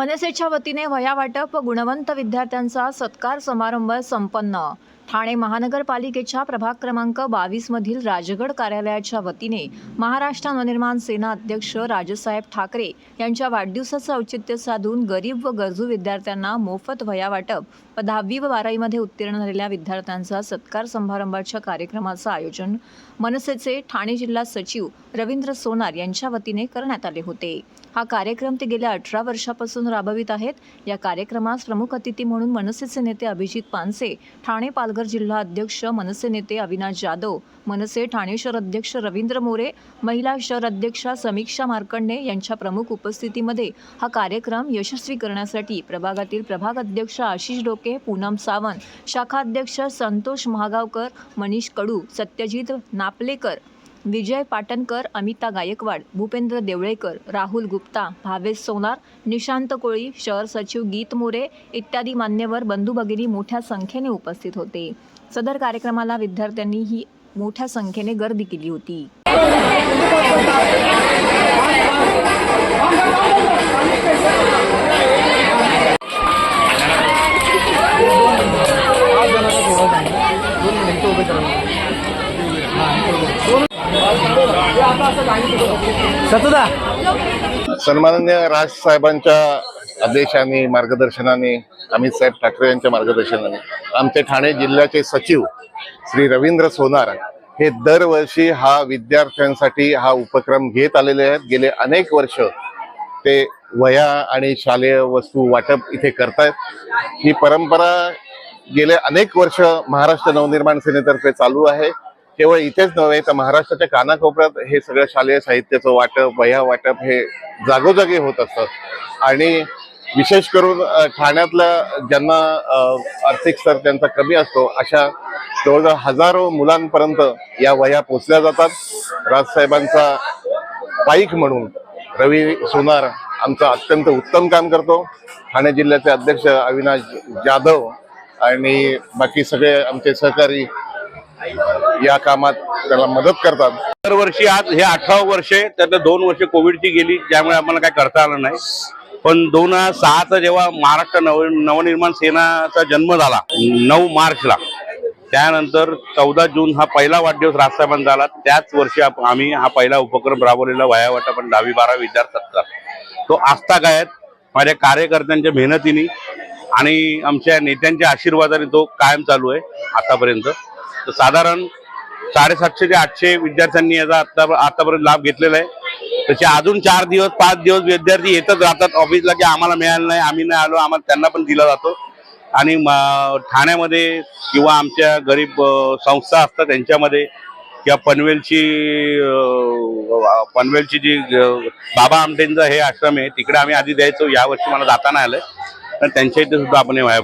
मनसेच्या वतीने वह्या वाटप व गुणवंत विद्यार्थ्यांचा सत्कार समारंभ संपन्न ठाणे महानगरपालिकेच्या प्रभाग क्रमांक बावीसमधील राजगड कार्यालयाच्या वतीने महाराष्ट्र नवनिर्माण सेना अध्यक्ष राजसाहेब ठाकरे यांच्या वाढदिवसाचं औचित्य साधून गरीब व गरजू विद्यार्थ्यांना मोफत वया वाटप व दहावी व बारावीमध्ये उत्तीर्ण झालेल्या विद्यार्थ्यांचा सत्कार समारंभाच्या कार्यक्रमाचं आयोजन मनसेचे ठाणे जिल्हा सचिव रवींद्र सोनार यांच्या वतीने करण्यात आले होते. हा कार्यक्रम ते गेल्या अठरा वर्षापासून राबवित आहेत. या कार्यक्रमास प्रमुख अतिथी म्हणून मनसेचे नेते अभिजित पानसे ठाणे पालघर जिल्हा अध्यक्ष मनसे नेते अविनाश जाधव मनसे ठाणे शहर अध्यक्ष रवींद्र मोरे महिला शहर अध्यक्षा समीक्षा मार्कंडे यांच्या प्रमुख उपस्थितीमध्ये हा कार्यक्रम यशस्वी करण्यासाठी प्रभागातील प्रभाग अध्यक्ष आशिष डोके पूनम सावंत शाखा अध्यक्ष संतोष महागावकर मनीष कडू सत्यजित नापलेकर विजय पाटणकर अमिता गायकवाड भूपेंद्र देवळेकर राहुल गुप्ता भावेश सोनार निशांत कोळी शहर सचिव गीत मोरे इत्यादी मान्यवर बंधू भगिनी मोठ्या संख्येने उपस्थित होते. सदर कार्यक्रमाला विद्यार्थ्यांनी ही मोठ्या संख्येने गर्दी केली होती. सतुदा. सन्माननीय राजसाहेबांच्या आदेशाने मार्गदर्शनाने अमित साहेब ठाकरे यांच्या मार्गदर्शनाने आमचे ठाणे जिल्ह्याचे सचिव श्री रवींद्र सोनार हे दरवर्षी हा विद्यार्थ्यांसाठी हा उपक्रम घेत आलेले आहेत. गेले अनेक वर्ष ते वह्या आणि शालेय वस्तू वाटप इथे करतायत. ही परंपरा गेले अनेक वर्ष महाराष्ट्र नवनिर्माण सेनेतर्फे चालू आहे. केवळ इथेच नव्हे तर महाराष्ट्राच्या कानाकोपऱ्यात हे सगळं शालेय साहित्याचं वाटप वह्या वाटप हे जागोजागी होत असतं. आणि विशेष करून अ, ठाण्यातल्या ज्यांना आर्थिक स्तर त्यांचा कमी असतो अशा जवळजवळ हजारो मुलांपर्यंत या वह्या पोचल्या जातात. राजसाहेबांचा पाईक म्हणून रवी सोनार आमचं अत्यंत उत्तम काम करतो. ठाणे जिल्ह्याचे अध्यक्ष अविनाश जाधव आणि बाकी सगळे आमचे सहकारी या कामात त्याला मदत करतात. दरवर्षी आज हे अठरा वर्ष आहे. त्यात दोन वर्ष कोविडची गेली त्यामुळे आम्हाला काय करता आलं नाही. पण दोन हजार सहाचा जेव्हा महाराष्ट्र नव नवनिर्माण सेनाचा जन्म झाला नऊ मार्चला त्यानंतर चौदा जून हा पहिला वाढदिवस राजसाहेबांचा झाला. त्याच वर्षी आम्ही हा पहिला उपक्रम राबवलेला वयावाटा पण दहावी बारा विद्यार्थी सत्कार तो आस्था काय माझ्या कार्यकर्त्यांच्या मेहनतीने आणि आमच्या नेत्यांच्या आशीर्वादाने तो कायम चालू आहे आतापर्यंत. तर साधारण साडेसातशे ते आठशे विद्यार्थ्यांनी याचा आता आतापर्यंत लाभ घेतलेला आहे. त्याचे अजून चार दिवस पाच दिवस विद्यार्थी येतच राहतात ऑफिसला की आम्हाला मिळालं नाही आम्ही नाही आलो आम्हाला त्यांना पण दिला जातो. आणि ठाण्यामध्ये किंवा आमच्या गरीब संस्था असतात त्यांच्यामध्ये किंवा पनवेलची पनवेलची जी बाबा आमटेंचं हे आश्रम आहे तिकडे आम्ही आधी द्यायचो यावर्षी मला जाता नाही आलंय. तर त्यांच्या इथे सुद्धा आपण हे व्हाया